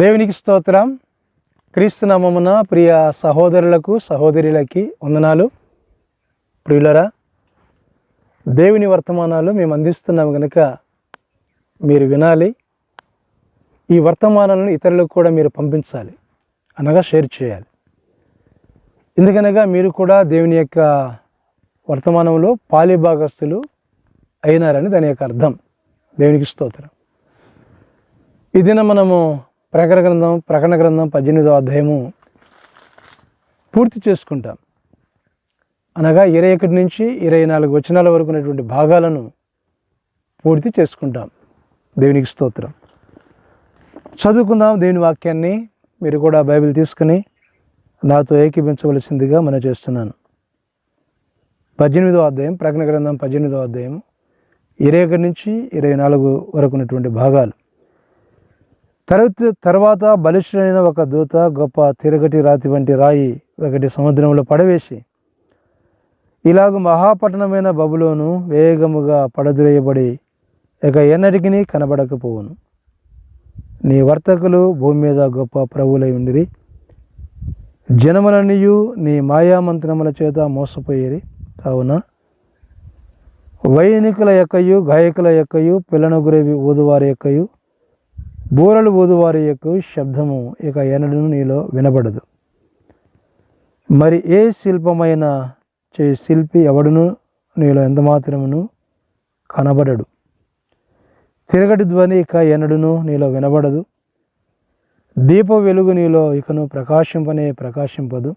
దేవునికి స్తోత్రం. క్రీస్తునామమున ప్రియ సహోదరులకు సహోదరులకి వందనాలు. ప్రియులరా దేవుని వర్తమానాలు మేము అందిస్తున్నాము కనుక మీరు వినాలి. ఈ వర్తమానాలను ఇతరులకు కూడా మీరు పంపించాలి. అనగా షేర్ చేయాలి. ఎందుకనగా మీరు కూడా దేవుని యొక్క వర్తమానంలో పాలిభాగస్తులు అయినారని దాని యొక్క అర్థం. దేవునికి స్తోత్రం. ఈ దిన మనము ప్రకటన గ్రంథం ప్రకటన గ్రంథం పద్దెనిమిదో అధ్యాయము. పూర్తి చేసుకుంటాం. అనగా ఇరవై ఒకటి నుంచి ఇరవై నాలుగు వచనాల వరకు ఉన్నటువంటి భాగాలను పూర్తి చేసుకుంటాం. దేవునికి స్తోత్రం. చదువుకుందాం దేవుని వాక్యాన్ని. మీరు కూడా బైబిల్ తీసుకుని నాతో ఏకీపించవలసిందిగా మనం చేస్తున్నాను. పద్దెనిమిదో అధ్యాయం ప్రకటన గ్రంథం పద్దెనిమిదో అధ్యాయం ఇరవై ఒకటి నుంచి ఇరవై నాలుగు వరకు ఉన్నటువంటి భాగాలు. తర్వాత తర్వాత బలిష్ఠుడైన ఒక దూత గొప్ప తిరగటి రాతి వంటి రాయి ఒకటి సముద్రంలో పడవేసి ఇలాగ మహాపట్టణమైన బబులోను వేగముగా పడదురేయబడి ఇక ఎన్నటికి కనబడకపోవును. నీ వర్తకులు భూమి మీద గొప్ప ప్రభువులై ఉండిరి. జనములన్నీయు నీ మాయామంత్రముల చేత మోసపోయేరి. కావున వైనికుల యొక్కయు గాయకుల యొక్కయు పిల్లన గురేవి ఊదువారి యొక్కయు బోరలు ఓదువారి యొక్క శబ్దము ఇక ఎన్నడూ నీలో వినబడదు. మరి ఏ శిల్పమైన చే శిల్పి ఎవడును నీలో ఎంత మాత్రమును కనబడడు. తిరగటి ధ్వని ఇక ఎన్నడును నీలో వినబడదు. దీప వెలుగు నీలో ఇకను ప్రకాశింపనే ప్రకాశింపదు.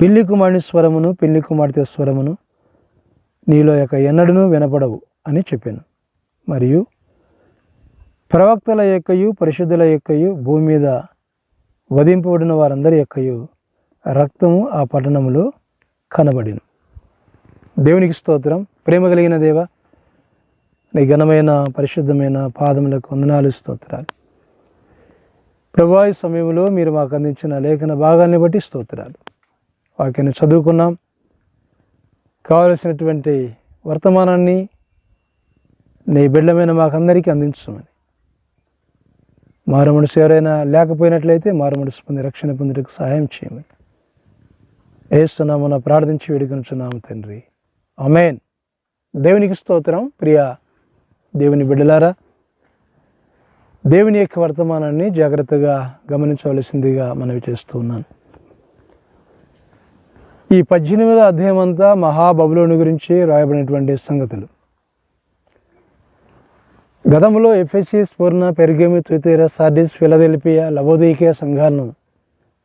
పిల్లి కుమారుని స్వరమును పిల్లి కుమార్తె స్వరమును నీలో యొక్క ఎన్నడను వినపడవు అని చెప్పాను. మరియు ప్రవక్తల యొక్కయు పరిశుద్ధుల యొక్కయు భూమి మీద వధింపబడిన వారందరి యొక్కయు రక్తము ఆ పట్టణములో కనబడిను. దేవునికి స్తోత్రం. ప్రేమ కలిగిన దేవ నీ ఘనమైన పరిశుద్ధమైన పాదములకు వందనాలు స్తోత్రాలు. ప్రభావి సమయంలో మీరు మాకు అందించిన లేఖన భాగాన్ని బట్టి స్తోత్రాలు. వాక్యాన్ని చదువుకున్నాం. కావలసినటువంటి వర్తమానాన్ని నీ బిడ్డమైన మాకందరికీ అందించమని. మారు మనసు ఎవరైనా లేకపోయినట్లయితే మారు మనసు పొంది రక్షణ పొందుటకు సహాయం చేయమని. ఏస్తున్నామన్న ప్రార్థించి వేడుకొనుచున్నాము తండ్రి. అమేన్ దేవునికి స్తోత్రం. ప్రియ దేవుని బిడ్డలారా దేవుని యొక్క వర్తమానాన్ని జాగ్రత్తగా గమనించవలసిందిగా మనవి చేస్తూ ఉన్నాను. ఈ పద్దెనిమిదో అధ్యాయం అంతా మహాబబులోని గురించి రాయబడినటువంటి సంగతులు. గతంలో Ephesus Smyrna Pergamum Thyatira Sardis Philadelphia Laodicea సంఘాలను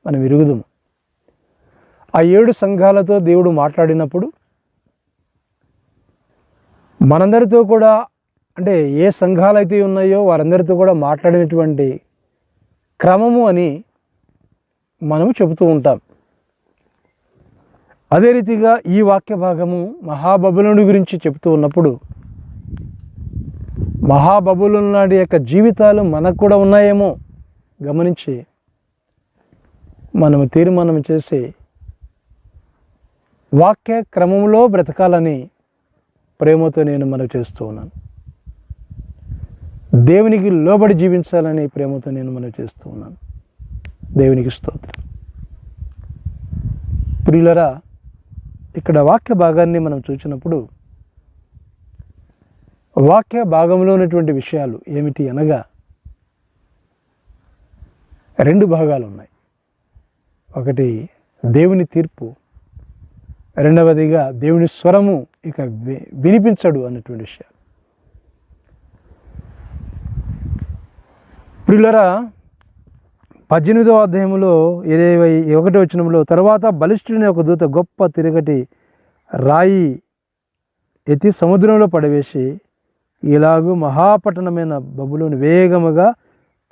మనం విరుగుదాము. ఆ ఏడు సంఘాలతో దేవుడు మాట్లాడినప్పుడు మనందరితో కూడా అంటే ఏ సంఘాలు అయితే ఉన్నాయో వారందరితో కూడా మాట్లాడినటువంటి క్రమము అని మనము చెబుతూ ఉంటాం. అదే రీతిగా ఈ వాక్య భాగము మహాబబులుని గురించి చెబుతూ ఉన్నప్పుడు మహాబబులు నాటి యొక్క జీవితాలు మనకు కూడా ఉన్నాయేమో. గమనించి మనము తీర్మానం చేసి వాక్య క్రమంలో బ్రతకాలని ప్రేమతో నేను మనవి చేస్తూ ఉన్నాను. దేవునికి లోబడి జీవించాలని ప్రేమతో నేను మనవి చేస్తూ ఉన్నాను. దేవునికి స్తోత్రం. ప్రియులరా ఇక్కడ వాక్య భాగాన్ని మనం చూసినప్పుడు వాక్య భాగంలో ఉన్నటువంటి విషయాలు ఏమిటి అనగా రెండు భాగాలు ఉన్నాయి. ఒకటి దేవుని తీర్పు రెండవదిగా దేవుని స్వరము ఇక వినిపించడు అన్నటువంటి విషయాలు. ప్రియులరా పద్దెనిమిదవ అధ్యాయంలో ఇరవై ఒకటి వచ్చినంలో తర్వాత బలిష్ఠుని ఒక దూత గొప్ప తిరగటి రాయి ఎత్తి సముద్రంలో పడవేసి ఇలాగూ మహాపట్టణమైన బబులోని వేగముగా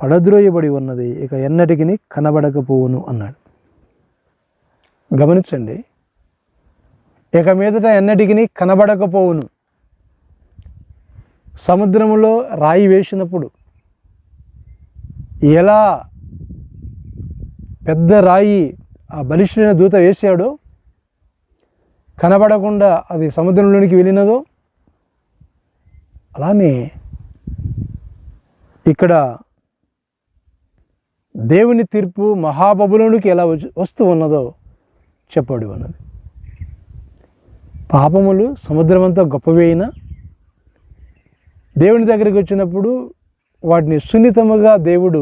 పడద్రోయబడి ఉన్నది. ఇక ఎన్నటికి కనబడకపోవును అన్నాడు. గమనించండి. ఇక మీదట ఎన్నటికి కనబడకపోవును. సముద్రంలో రాయి వేసినప్పుడు ఎలా పెద్ద రాయి ఆ బలిష్ఠుడైన దూత వేశాడో కనబడకుండా అది సముద్రంలోనికి వెళ్ళినదో అలానే ఇక్కడ దేవుని తీర్పు మహాబబులోనికి ఎలా వస్తూ ఉన్నదో చెప్పబడి ఉన్నది. పాపములు సముద్రమంతా గొప్పవి అయినా దేవుని దగ్గరికి వచ్చినప్పుడు వాటిని సున్నితముగా దేవుడు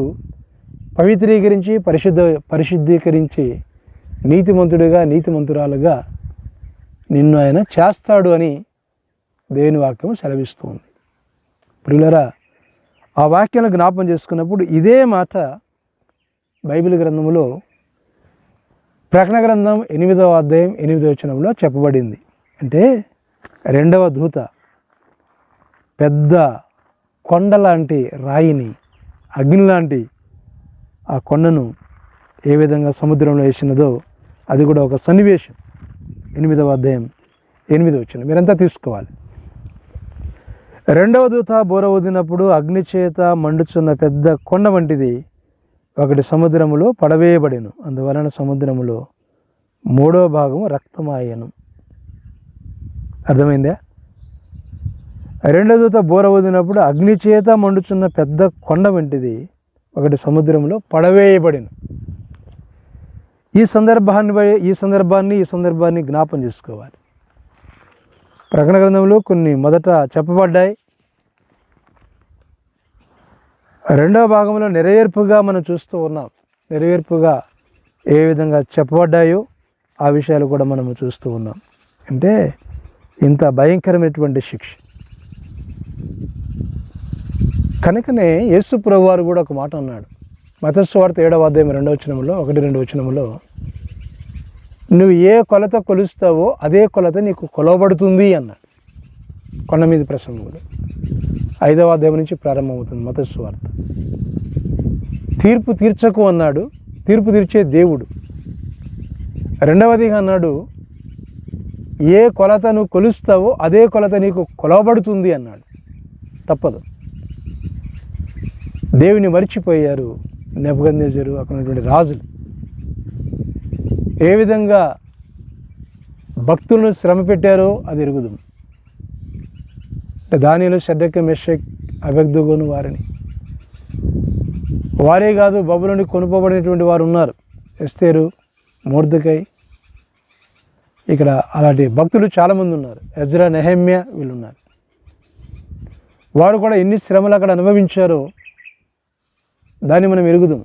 పవిత్రీకరించి పరిశుద్ధ పరిశుద్ధీకరించి నీతిమంతుడిగా నీతిమంతురాలుగా నిన్ను ఆయన చేస్తాడు అని దేవుని వాక్యం సెలవిస్తుంది ప్రియులరా ఆ వాక్యాన్ని జ్ఞాపం చేసుకున్నప్పుడు ఇదే మాట బైబిల్ గ్రంథంలో ప్రకటన గ్రంథం ఎనిమిదవ అధ్యాయం ఎనిమిదవ వచనంలో చెప్పబడింది. అంటే రెండవ దూత పెద్ద కొండ లాంటి రాయిని అగ్ని లాంటి ఆ కొండను ఏ విధంగా సముద్రంలో వేసినదో అది కూడా ఒక సన్నివేశం. ఎనిమిదవ అధ్యాయం ఎనిమిది వచ్చిన మీరంతా తీసుకోవాలి. రెండవ దూత బోర వదినప్పుడు అగ్నిచేత మండుచున్న పెద్ద కొండ వంటిది ఒకటి సముద్రములో పడవేయబడిను. అందువలన సముద్రములో మూడో భాగం రక్తమాయను. అర్థమైందా? రెండో దూత బోర వదినప్పుడు అగ్నిచేత మండుచున్న పెద్ద కొండ వంటిది ఒకటి సముద్రంలో పడవేయబడిను. ఈ సందర్భాన్ని బ- ఈ సందర్భాన్ని ఈ సందర్భాన్ని జ్ఞాపం చేసుకోవాలి. ప్రకటన గ్రంథంలో కొన్ని మొదట చెప్పబడ్డాయి. రెండవ భాగంలో నెరవేర్పుగా మనం చూస్తూ ఉన్నాం. నెరవేర్పుగా ఏ విధంగా చెప్పబడ్డాయో ఆ విషయాలు కూడా మనము చూస్తూ ఉన్నాం. అంటే ఇంత భయంకరమైనటువంటి శిక్ష. కనుకనే యేసు ప్రభు వారు కూడా ఒక మాట అన్నాడు. మతస్వార్త ఏడవ అధ్యాయం రెండవ వచనంలో ఒకటి రెండు వచనంలో నువ్వు ఏ కొలత కొలుస్తావో అదే కొలత నీకు కొలవబడుతుంది అన్నాడు. కొండ మీద ప్రసంగంలో ఐదవ అధ్యాయం నుంచి ప్రారంభమవుతుంది మతస్వార్త తీర్పు తీర్చకు అన్నాడు. తీర్పు తీర్చే దేవుడు. రెండవదిగా అన్నాడు ఏ కొలత నువ్వు కొలుస్తావో అదే కొలత నీకు కొలవబడుతుంది అన్నాడు. తప్పదు. దేవుని మర్చిపోయారు నెబగందేజరు అక్కడ ఉన్నటువంటి రాజులు. ఏ విధంగా భక్తులను శ్రమ పెట్టారో అది ఎరుగుదు. అంటే దానిలో షడ్డక మెషక్ అభ్యర్థుగోను వారిని. వారే కాదు బబులోని కొనుకోబడినటువంటి వారు ఉన్నారు. ఎస్తేరు మూర్ధకై ఇక్కడ అలాంటి భక్తులు చాలామంది ఉన్నారు. ఎజ్రా నెహమ్య వీళ్ళు ఉన్నారు వారు కూడా ఎన్ని శ్రమలు అక్కడ అనుభవించారో దాన్ని మనం ఎరుగుదాం.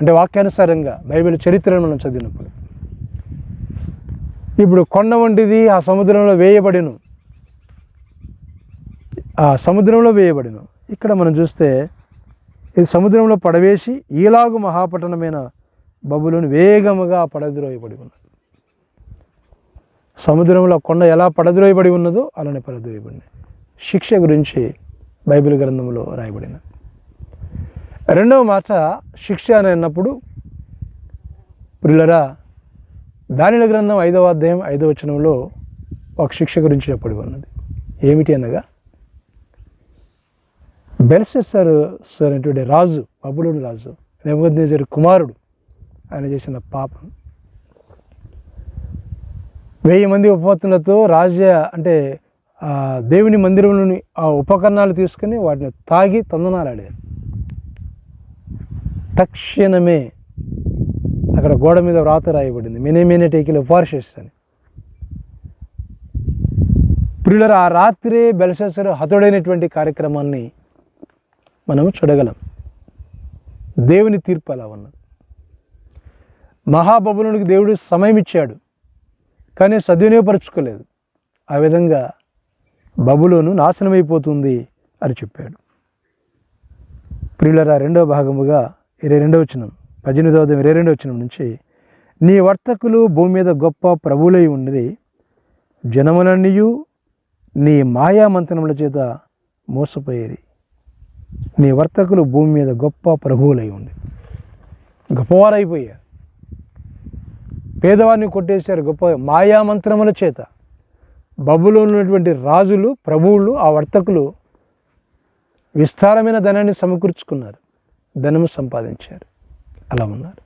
అంటే వాక్యానుసారంగా బైబిల్ చరిత్రను మనం చదివినప్పుడు. ఇప్పుడు కొండ వంటిది ఆ సముద్రంలో వేయబడిను. ఆ సముద్రంలో వేయబడిను. ఇక్కడ మనం చూస్తే ఇది సముద్రంలో పడవేసి ఈలాగు మహాపట్టణమైన బబులను వేగముగా పడద్రోయబడి ఉన్నది. సముద్రంలో కొండ ఎలా పడద్రోయబడి ఉన్నదో అలానే పడద్రోయబడింది శిక్ష గురించి బైబిల్ గ్రంథంలో రాయబడినది. రెండవ మాట శిక్ష అని అన్నప్పుడు ప్రిల్లరా దానిల గ్రంథం ఐదవ అధ్యాయం ఐదవ వచనంలో ఒక శిక్ష గురించి చెప్పబడి ఉన్నది ఏమిటి అనగా బెల్సెస్సర్ సార్ అనేటువంటి రాజు బబులోని రాజు నెబుకద్నెజర్ కుమారుడు ఆయన చేసిన పాపం. వెయ్యి మంది ఉపపత్తులతో రాజ్య అంటే దేవుని మందిరంలోని ఆ ఉపకరణాలు తీసుకుని వాటిని తాగి తందనాలాడారు. తక్షణమే అక్కడ గోడ మీద వ్రాత రాయబడింది. మెనే మెనే టేకిలో ఫార్షెస్ అని. ప్రియులరు ఆ రాత్రే బెల్సెసర్ హతుడైనటువంటి కార్యక్రమాన్ని మనం చూడగలం. దేవుని తీర్పు అలా ఉన్నది. మహాబబులునికి దేవుడు సమయం ఇచ్చాడు కానీ సద్వినియోగపరచుకోలేదు. ఆ విధంగా బబులోను నాశనమైపోతుంది అని చెప్పాడు. ప్రియులరా రెండో భాగముగా ఇరవై రెండవ వచనం పద్దెనిమిదవ ఇరవై రెండవ వచనం నుంచి నీ వర్తకులు భూమి మీద గొప్ప ప్రభువులై ఉండి జనములన్నీయు నీ మాయా మంతనముల చేత మోసపోయేది నీ వర్తకులు భూమి మీద గొప్ప ప్రభువులై ఉండి. గొప్పవారైపోయారు. పేదవారిని కొట్టేశారు గొప్ప మాయామంత్రముల చేత. బబులో ఉన్నటువంటి రాజులు ప్రభువులు ఆ వర్తకులు విస్తారమైన ధనాన్ని సమకూర్చుకున్నారు. ధనము సంపాదించారు. అలా ఉన్నారు.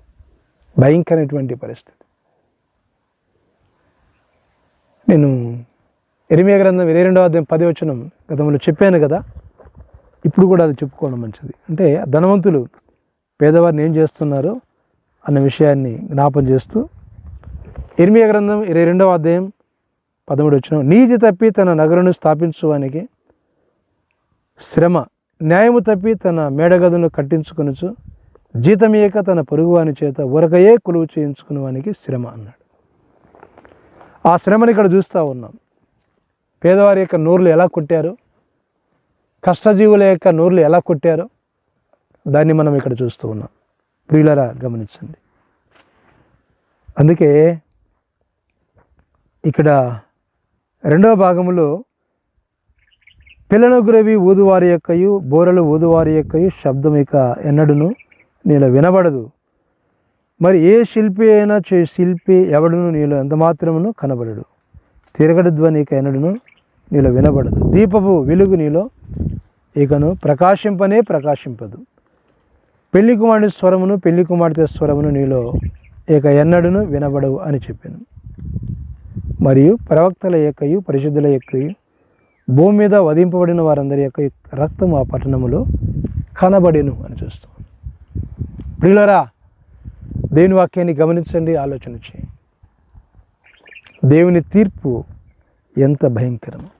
భయంకరమైనటువంటి పరిస్థితి. నేను ఎరిమియా గ్రంథం ఇరవై రెండవ అధ్యాయం పది వచనం గతంలో చెప్పాను కదా. ఇప్పుడు కూడా అది చెప్పుకోవడం మంచిది. అంటే ధనవంతులు పేదవారిని ఏం చేస్తున్నారు అన్న విషయాన్ని జ్ఞాపం చేస్తూ ఎనిమిది గ్రంథం ఇరవై రెండవ అధ్యాయం పదమూడు వచ్చిన నీతి తప్పి తన నగరును స్థాపించడానికి శ్రమ న్యాయము తప్పి తన మేడగదును కట్టించుకొనుచు జీతమేక తన పొరుగువాని చేత ఉరకయే కొలువు చేయించుకునేవానికి శ్రమ అన్నాడు. ఆ శ్రమని ఇక్కడ చూస్తూ ఉన్నాం. పేదవారి యొక్క నోర్లు ఎలా కొట్టారు? కష్టజీవుల యొక్క నోర్లు ఎలా కొట్టారో? దాన్ని మనం ఇక్కడ చూస్తూ ఉన్నాం. ప్రియులరా గమనించండి. అందుకే ఇక్కడ రెండవ భాగంలో పిల్లల గురవి ఊదువారి యొక్కయు బోరలు ఊదువారి యొక్కయు శబ్దం ఇక ఎన్నడును నీలో వినబడదు. మరి ఏ శిల్పి అయినా చే శిల్పి ఎవడును నీలో ఎంత మాత్రమును కనబడడు. తిరగడు ధ్వని ఇక ఎన్నడును నీలో వినబడదు. దీపపు వెలుగు నీలో ఇకను ప్రకాశింపనే ప్రకాశింపదు. పెళ్ళి కుమారుడి స్వరమును పెళ్ళి కుమార్తె స్వరమును నీలో ఇక ఎన్నడును వినబడవు అని చెప్పాను. మరియు ప్రవక్తల యొక్కయు పరిశుద్ధుల యొక్కయు భూమి మీద వధింపబడిన వారందరి యొక్క రక్తం ఆ పట్టణములో కనబడిను అని చూస్తాం ప్రియులరా దేవుని వాక్యాన్ని గమనించండి ఆలోచన చేయండి. దేవుని తీర్పు ఎంత భయంకరము.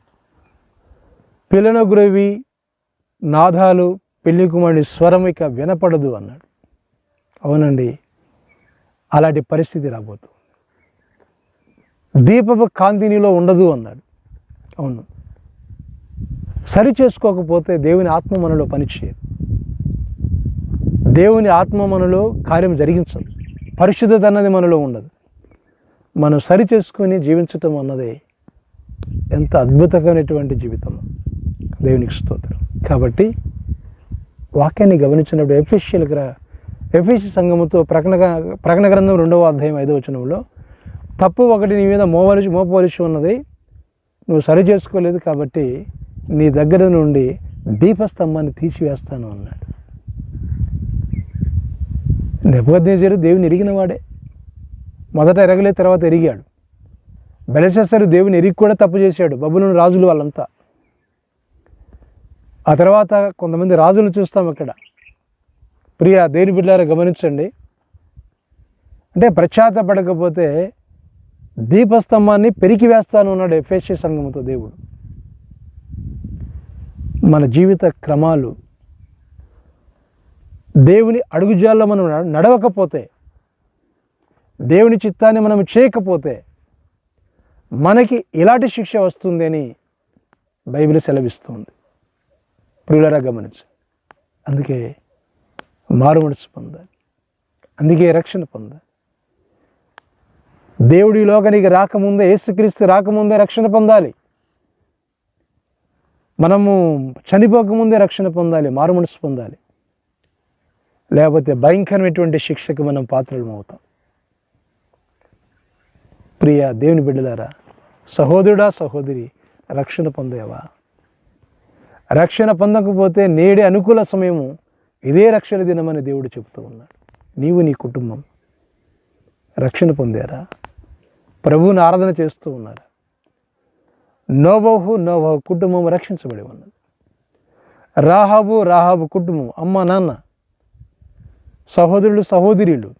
పిల్లన గురవి నాదాలు పెళ్ళి కుమారుడి స్వరం ఇక వినపడదు అన్నాడు. అవునండి అలాంటి పరిస్థితి రాబోతుంది. దీపపు కాంతి నీలో ఉండదు అన్నాడు. అవును. సరి చేసుకోకపోతే దేవుని ఆత్మ మనలో పనిచేయదు దేవుని ఆత్మ మనలో కార్యం జరిగించదు. పరిశుద్ధత అన్నది మనలో ఉండదు. మనం సరి చేసుకొని జీవించటం అన్నది ఎంత అద్భుతమైనటువంటి జీవితం దేవునికి స్తోత్రం. కాబట్టి వాక్యాన్ని గమనించినప్పుడు ఎఫిషియల్ గ్ర ఎఫిషియల్ సంఘముతో ప్రకటన ప్రకటన గ్రంథం రెండవ అధ్యాయం ఐదవ వచనంలో తప్పు ఒకటి నీ మీద మోవలసి మోపవలసి ఉన్నది. నువ్వు సరి చేసుకోలేదు కాబట్టి నీ దగ్గర నుండి దీపస్తంభాన్ని తీసివేస్తాను అన్నాడు. నెపథ్యేశ్వరు దేవుని ఎరిగిన వాడే. మొదట ఎరగలే తర్వాత ఎరిగాడు. బెలశస్సరు దేవుని ఎరిగి కూడా తప్పు చేశాడు బబులను రాజులు వాళ్ళంతా. ఆ తర్వాత కొంతమంది రాజులు చూస్తాం అక్కడ. ప్రియ దేని బిడ్డారా గమనించండి. అంటే ప్రఖ్యాతపడకపోతే దీపస్తంభాన్ని పెరికి వేస్తాను అన్నాడు ఎఫ్ఎస్సి సంఘముతో దేవుడు. మన జీవిత క్రమాలు దేవుని అడుగుజాల్లో మనం నడ- నడవకపోతే దేవుని చిత్తాన్ని మనం చేయకపోతే మనకి ఇలాంటి శిక్ష వస్తుంది అని బైబిల్ సెలవిస్తుంది. ప్రియులరా గమనించు. అందుకే మారుమనసు పొందాలి. అందుకే రక్షణ పొందాలి. దేవుడి లోకానికి రాకముందే యేసుక్రీస్తు రాకముందే రక్షణ పొందాలి. మనము చనిపోకముందే రక్షణ పొందాలి మారుమనసు పొందాలి. లేకపోతే భయంకరమైనటువంటి శిక్షకు మనం పాత్రలం అవుతాం. ప్రియ దేవుని బిడ్డలారా సహోదరుడా సహోదరి రక్షణ పొందేవా? రక్షణ పొందకపోతే నేడే అనుకూల సమయము ఇదే రక్షణ దినమని దేవుడు చెబుతూ ఉన్నాడు. నీవు నీ కుటుంబం రక్షణ పొందారా? ప్రభువుని ఆరాధన చేస్తూ ఉన్నారా? నోబహు నోబహు కుటుంబం రక్షించబడి ఉన్నది. రాహాబు రాహాబు కుటుంబం అమ్మ నాన్న సహోదరులు సహోదరులు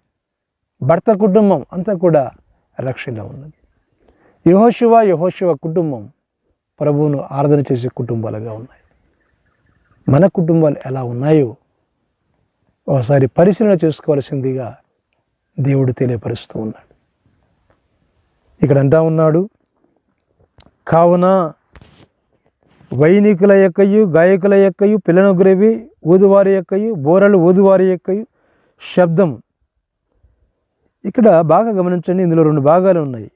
భర్త కుటుంబం అంతా కూడా రక్షణ ఉన్నది. యహోశివ యహోశివ కుటుంబం ప్రభువును ఆరాధన చేసే కుటుంబాలుగా ఉన్నాయి. మన కుటుంబాలు ఎలా ఉన్నాయో ఒకసారి పరిశీలన చేసుకోవాల్సిందిగా దేవుడు తెలియపరుస్తూ ఉన్నాడు. ఇక్కడ అంటా ఉన్నాడు కావున వైనికుల యొక్కయు గాయకుల యొక్కయు పిల్లన ఊదువారి యొక్కయు బోరలు ఊదువారి యొక్కయు శబ్దం. ఇక్కడ బాగా గమనించండి ఇందులో రెండు భాగాలు ఉన్నాయి.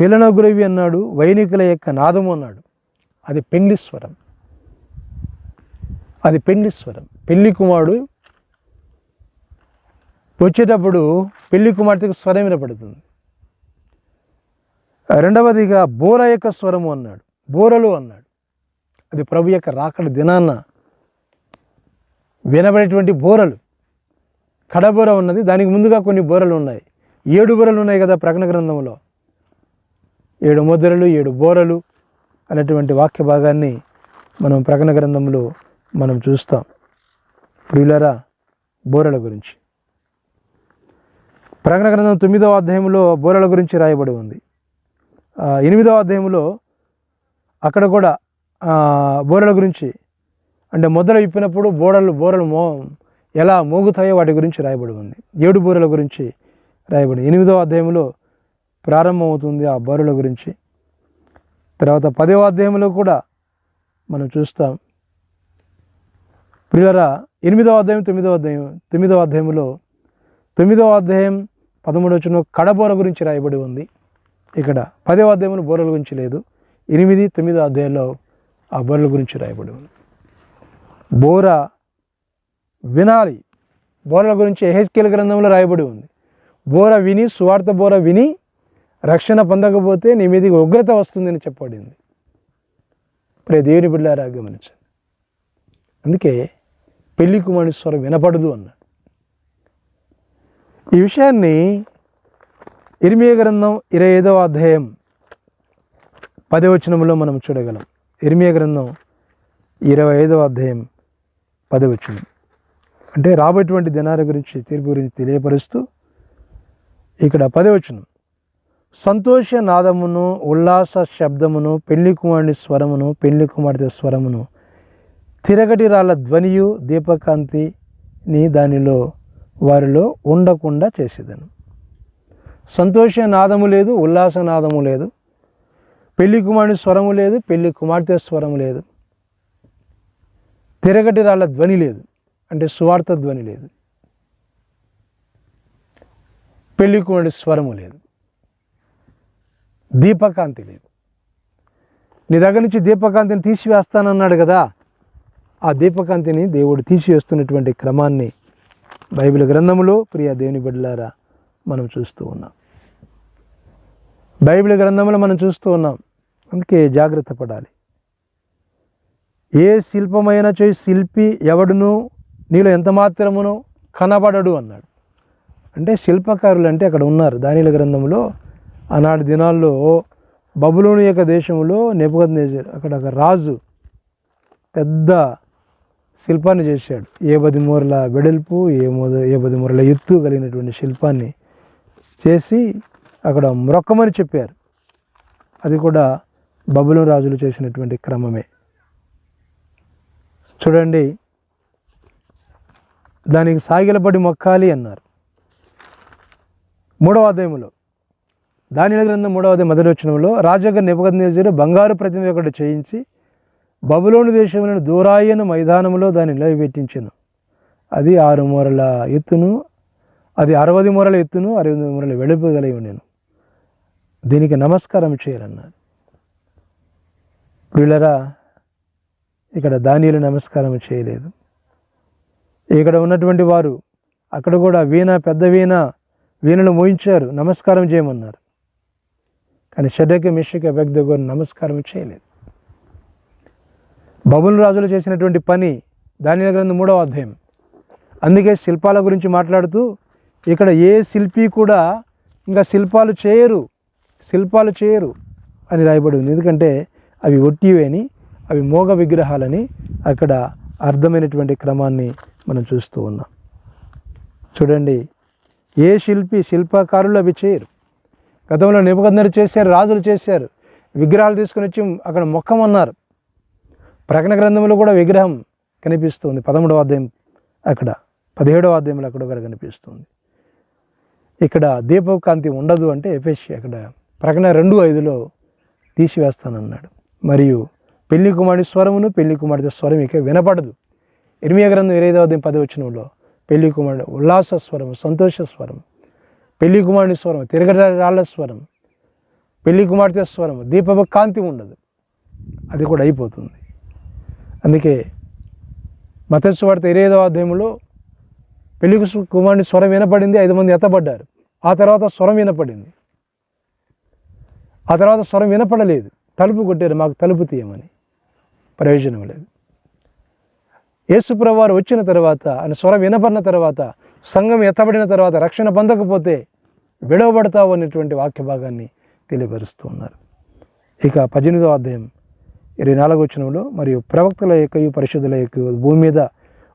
పిల్లనగురవి అన్నాడు వైనికుల యొక్క నాదము అన్నాడు. అది పెండ్లి స్వరం. అది పెండ్లి స్వరం. పెళ్ళి కుమారుడు వచ్చేటప్పుడు పెళ్ళి కుమార్తెకు స్వరం వినపడుతుంది. రెండవదిగా బోర యొక్క స్వరము అన్నాడు. బోరలు అన్నాడు. అది ప్రభు యొక్క రాకడ దినాన్న వినబడేటువంటి బోరలు. కడబోర ఉన్నది. దానికి ముందుగా కొన్ని బోరలు ఉన్నాయి. ఏడు బోరలు ఉన్నాయి కదా ప్రకటన గ్రంథంలో. ఏడు ముద్రలు ఏడు బోరలు అనేటువంటి వాక్య భాగాన్ని మనం ప్రకటన గ్రంథంలో మనం చూస్తాం. ప్రియులరా బోరల గురించి. ప్రకటన గ్రంథం తొమ్మిదవ అధ్యాయంలో బోరల గురించి రాయబడి ఉంది. ఎనిమిదవ అధ్యాయంలో అక్కడ కూడా బోరల గురించి అంటే మొదలు విప్పినప్పుడు బోరలు బోరలు మో ఎలా మోగుతాయో వాటి గురించి రాయబడి ఉంది ఏడు బోరల గురించి రాయబడి ఎనిమిదవ అధ్యాయంలో ప్రారంభమవుతుంది ఆ బోరల గురించి. తర్వాత పదవ అధ్యాయంలో కూడా మనం చూస్తాం. ప్రియులరా ఎనిమిదవ అధ్యాయం తొమ్మిదవ అధ్యాయం తొమ్మిదవ అధ్యాయంలో తొమ్మిదవ అధ్యాయం పదమూడవ వచ్చిన కడబోర గురించి రాయబడి ఉంది. ఇక్కడ పదవ అధ్యాయంలో బోరల గురించి లేదు. ఎనిమిది తొమ్మిదో అధ్యాయంలో ఆ బోరల గురించి రాయబడి ఉంది బోర వినాలి. బోరల గురించి ఎహెచ్కేల్ గ్రంథంలో రాయబడి ఉంది. బోర విని సువార్త బోర విని రక్షణ పొందకపోతే నీ మీదకి ఉగ్రత వస్తుందని చెప్పబడింది. ఇప్పుడే దేవుని బిడ్డారా గమనించండి. అందుకే పెళ్ళి కుమారుడి స్వరం వినపడదు అన్నాడు. ఈ విషయాన్ని ఇరిమియ గ్రంథం ఇరవై ఐదవ అధ్యాయం పదవచనంలో మనం చూడగలం. ఇరిమియ గ్రంథం ఇరవై ఐదవ అధ్యాయం పదవచనం అంటే రాబోయేటువంటి దినాల గురించి తీర్పు గురించి తెలియపరుస్తూ ఇక్కడ పదవచనం సంతోష నాదమును ఉల్లాస శబ్దమును పెళ్ళి కుమారుని స్వరమును పెళ్ళి కుమార్తె స్వరమును తిరగటి రాళ్ళ ధ్వనియు దీపకాంతిని దానిలో వారిలో ఉండకుండా చేసేదను. సంతోష నాదము లేదు ఉల్లాస నాదము లేదు. పెళ్ళి కుమారుని స్వరము లేదు పెళ్ళి కుమార్తె స్వరము లేదు. తిరగటి రాళ్ళ ధ్వని లేదు అంటే సువార్త ధ్వని లేదు. పెళ్ళి కుమారుడి స్వరము లేదు. దీపకాంతి లేదు. నీ దగ్గర నుంచి దీపకాంతిని తీసివేస్తానన్నాడు కదా ఆ దీపకాంతిని దేవుడు తీసివేస్తున్నటువంటి క్రమాన్ని బైబిల్ గ్రంథములో ప్రియ దేవుని బిడ్డలారా మనం చూస్తూ ఉన్నాం. బైబిల్ గ్రంథంలో మనం చూస్తూ ఉన్నాం. అందుకే జాగ్రత్త పడాలి. ఏ శిల్పమైన చేయి శిల్పి ఎవడును నీలో ఎంత మాత్రమును కనబడడు అన్నాడు. అంటే శిల్పకారులు అంటే అక్కడ ఉన్నారు. దానిల గ్రంథంలో ఆనాటి దినాల్లో బబులోని యొక్క దేశంలో నెపుకద్నేజర్ అక్కడ ఒక రాజు పెద్ద శిల్పాన్ని చేశాడు. ఏ పది మూరల వెడల్పు ఏ మోద ఏ పది మూరల ఎత్తు కలిగినటువంటి శిల్పాన్ని చేసి అక్కడ మ్రొక్కమని చెప్పారు. అది కూడా బబులు రాజులు చేసినటువంటి క్రమమే. చూడండి దానికి సాగిలపడి మొక్కాలి అన్నారు. మూడవ అధ్యాయంలో దానిల గ్రంథం మూడవ అధ్యాయం మొదటి వచ్చినంలో రాజగ నిబద్నేజరు బంగారు ప్రతిమ ఒకటి చేయించి బబులోని దేశంలోని దూరాయన మైదానంలో దాన్ని నిలబెట్టించాను. అది ఆరు మూరల ఎత్తును అది అరవై మూరల ఎత్తును అరవై మూరల వెలుపు నేను. దీనికి నమస్కారం చేయాలన్నాడు వీళ్ళరా ఇక్కడ దానియులు నమస్కారం చేయలేదు. ఇక్కడ ఉన్నటువంటి వారు అక్కడ కూడా వీణ పెద్ద వీణ వీణను మోయించారు నమస్కారం చేయమన్నారు. కానీ షడ్డకి మిషకి అభ్యర్థి నమస్కారం చేయలేదు. బబుల్ రాజులు చేసినటువంటి పని దాని గ్రంథం మూడవ అధ్యాయం. అందుకే శిల్పాల గురించి మాట్లాడుతూ ఇక్కడ ఏ శిల్పి కూడా ఇంకా శిల్పాలు చేయరు శిల్పాలు చేయరు అని రాయబడి ఉంది. ఎందుకంటే అవి ఒట్టివేని అవి మోగ విగ్రహాలని అక్కడ అర్థమైనటువంటి క్రమాన్ని మనం చూస్తూ ఉన్నాం. చూడండి ఏ శిల్పి శిల్పకారులు అవి చేయరు. గతంలో నిబంధనలు చేశారు రాజులు చేశారు విగ్రహాలు తీసుకుని వచ్చి అక్కడ మొక్కమన్నారు ప్రకటన గ్రంథంలో కూడా విగ్రహం కనిపిస్తుంది పదమూడవ అధ్యాయం అక్కడ పదిహేడవ అధ్యాయంలో అక్కడ కూడా కనిపిస్తుంది ఇక్కడ దీపకాంతి ఉండదు అంటే ఎఫెషి అక్కడ ప్రకటన రెండు ఐదులో తీసివేస్తానన్నాడు. మరియు పెళ్ళి కుమారుడి స్వరమును పెళ్ళి కుమారుడి స్వరం ఇక వినపడదు. ఇరిమియా గ్రంథం ఇరవై ఐదవ అధ్యాయం పది పెళ్ళి కుమారుడు ఉల్లాస స్వరం సంతోష స్వరం పెళ్ళి కుమారుడి స్వరం తిరగడ రాళ్ళ స్వరం పెళ్ళి కుమార్తె స్వరం దీపపు కాంతి ఉండదు. అది కూడా అయిపోతుంది. అందుకే మతస్సు వార్త ఇరవై అధ్యాయంలో పెళ్ళి కు- కుమారుని స్వరం వినపడింది ఐదు మంది ఎత్తబడ్డారు. ఆ తర్వాత స్వరం వినపడింది. ఆ తర్వాత స్వరం వినపడలేదు. తలుపు కొట్టారు మాకు తలుపు తీయమని. ప్రయోజనం లేదు. యేసుప్రవారు వచ్చిన తర్వాత ఆయన స్వరం వినపడిన తర్వాత సంఘం ఎత్తబడిన తర్వాత రక్షణ పొందకపోతే విడవబడతావు అనేటువంటి వాక్య భాగాన్ని తెలియపరుస్తూ ఉన్నారు. ఇక పద్దెనిమిదో అధ్యాయం ఇరవై నాలుగు వచనంలో మరియు ప్రవక్తల యొక్క పరిశుద్ధుల యొక్క భూమి మీద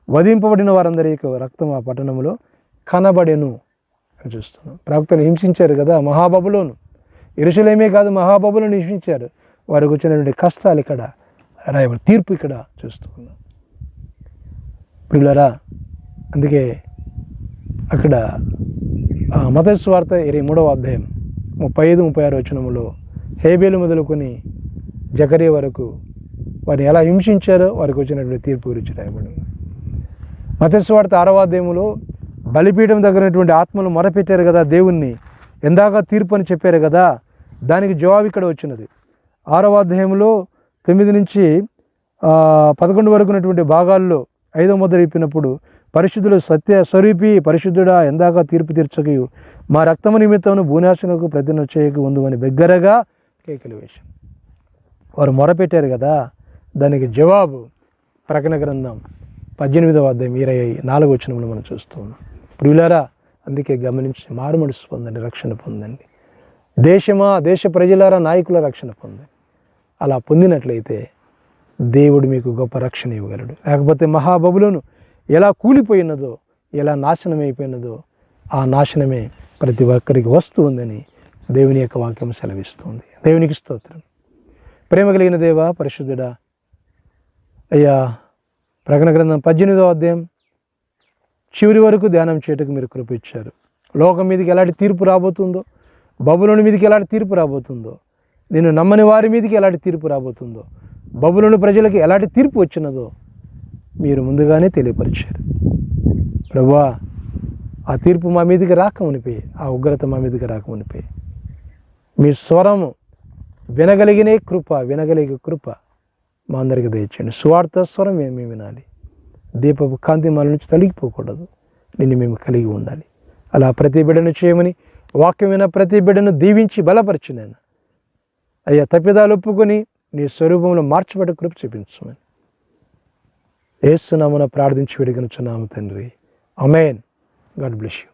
వధింపబడిన వారందరి యొక్క రక్తం ఆ పట్టణంలో కనబడెను అని చూస్తున్నాం. ప్రవక్తలు హింసించారు కదా మహాబబులోను. ఇరుషులేమే కాదు మహాబబులను హింసించారు వారికి వచ్చినటువంటి కష్టాలు ఇక్కడ రాయబడి తీర్పు ఇక్కడ చూస్తున్నాం. పిల్లరా అందుకే అక్కడ మతస్వార్థ ఇరవై మూడవ అధ్యాయం ముప్పై ఐదు ముప్పై ఆరు వచనములో హేబేలు మొదలుకొని జకరే వరకు వారిని ఎలా హింసించారో వారికి వచ్చినటువంటి తీర్పు గురించి రాయబడింది మతస్వార్థ ఆరవ బలిపీఠం దగ్గరటువంటి ఆత్మలు మొరపెట్టారు కదా దేవుణ్ణి ఎందాక తీర్పు అని చెప్పారు కదా దానికి జవాబు ఇక్కడ వచ్చినది. ఆరవ అధ్యాయంలో తొమ్మిది నుంచి పదకొండు వరకు ఉన్నటువంటి భాగాల్లో ఐదో ముద్ర ఇప్పినప్పుడు పరిశుద్ధులు సత్య స్వరూపి పరిశుద్ధుడా ఎందాక తీర్పు తీర్చకయు మా రక్తము నిమిత్తమును భూనాశనకు ప్రతిన చేయకు ఉందు అని బిగ్గరగా కేకలు వేశాం వారు మొరపెట్టారు కదా దానికి జవాబు ప్రకటన గ్రంథం పద్దెనిమిదవ అధ్యాయం ఇరవై నాలుగు వచ్చినప్పుడు మనం చూస్తూ ఉన్నాం ప్రియులారా అందుకే గమనించి మారుమడుసు పొందండి రక్షణ పొందండి. దేశమా దేశ ప్రజలారా నాయకుల రక్షణ పొందండి. అలా పొందినట్లయితే దేవుడు మీకు గొప్ప రక్షణ ఇవ్వగలడు. లేకపోతే మహాబబులను ఎలా కూలిపోయినదో ఎలా నాశనం అయిపోయినదో ఆ నాశనమే ప్రతి ఒక్కరికి వస్తూ ఉందని దేవుని యొక్క వాక్యం సెలవిస్తుంది. దేవునికి స్తోత్రం. ప్రేమ కలిగిన దేవ పరిశుద్ధుడా అయ్యా ప్రకటన గ్రంథం పద్దెనిమిదో అధ్యాయం చివరి వరకు ధ్యానం చేయటకు మీరు కృప ఇచ్చారు. లోకం మీదకి ఎలాంటి తీర్పు రాబోతుందో బబులోని మీదకి ఎలాంటి తీర్పు రాబోతుందో నేను నమ్మని వారి మీదకి ఎలాంటి తీర్పు రాబోతుందో బబులోని ప్రజలకు ఎలాంటి తీర్పు వచ్చినదో మీరు ముందుగానే తెలియపరిచారు. ప్రభా ఆ తీర్పు మా మీదకి రాకమునిపోయి ఆ ఉగ్రత మా మీదకి రాకమునిపోయి మీ స్వరము వినగలిగినే కృప వినగలిగే కృప మా అందరికి దయచేయండి. స్వార్థ స్వరం మేము వినాలి. దీపపు కాంతి మన నుంచి తొలగిపోకూడదు. నిన్ను మేము కలిగి ఉండాలి. అలా ప్రతి బిడ్డను చేయమని వాక్యమైన ప్రతి బిడ్డను దీవించి బలపరిచి నేను అయ్యా తప్పిదాలు ఒప్పుకొని నీ స్వరూపంలో మార్చబడి కృప చూపించమని. ఏసునామన ప్రార్థించి వేడుకొనుచున్నాము తండ్రి. Amen god bless you.